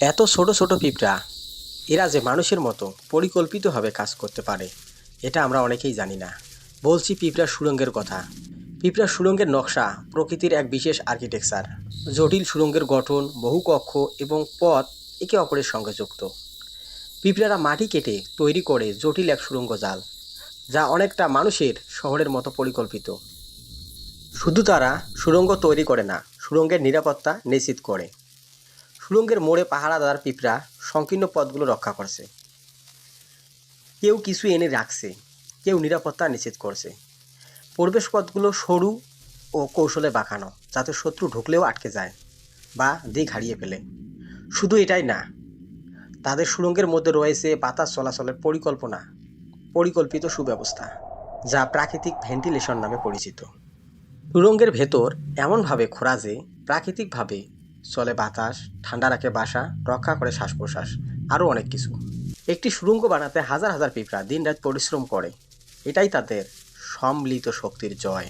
এত ছোট ছোট পিঁপড়া, এরা যে মানুষের মতো পরিকল্পিতভাবে কাজ করতে পারে, এটা আমরা অনেকেই জানি না। বলছি পিঁপড়ার সুড়ঙ্গের কথা। পিঁপড়ার সুড়ঙ্গের নকশা প্রকৃতির এক বিশেষ আর্কিটেকচার। জটিল সুড়ঙ্গের গঠন বহু কক্ষ এবং পথ একে অপরের সঙ্গে যুক্ত। পিঁপড়ারা মাটি কেটে তৈরি করে জটিল এক সুড়ঙ্গ জাল, যা অনেকটা মানুষের শহরের মতো পরিকল্পিত। শুধু তারা সুড়ঙ্গ তৈরি করে না সুড়ঙ্গের নিরাপত্তা নিশ্চিত করে। সুড়ঙ্গের মোড়ে পাহারাদার পিঁপড়া সংকীর্ণ পথগুলো রক্ষা করছে। কেউ কিছু এনে রাখছে, কেউ নিরাপত্তা নিশ্চিত করছে। প্রবেশ পথগুলো সরু ও কৌশলে বাঁকানো, যাতে শত্রু ঢুকলেও আটকে যায় বা দিক হারিয়ে ফেলে। শুধু এটাই না, তাদের সুড়ঙ্গের মধ্যে রয়েছে বাতাস চলাচলের পরিকল্পনা, পরিকল্পিত সুব্যবস্থা, যা প্রাকৃতিক ভেন্টিলেশন নামে পরিচিত। সুড়ঙ্গের ভেতর এমনভাবে খোঁড়া যে প্রাকৃতিকভাবে চলে বাতাস, ঠান্ডা রাখে বাসা, রক্ষা করে শ্বাস প্রশ্বাস আরও অনেক কিছু। একটি সুড়ঙ্গ বানাতে হাজার হাজার পিঁপড়া দিনরাত পরিশ্রম করে। এটাই তাদের সম্মিলিত শক্তির জয়।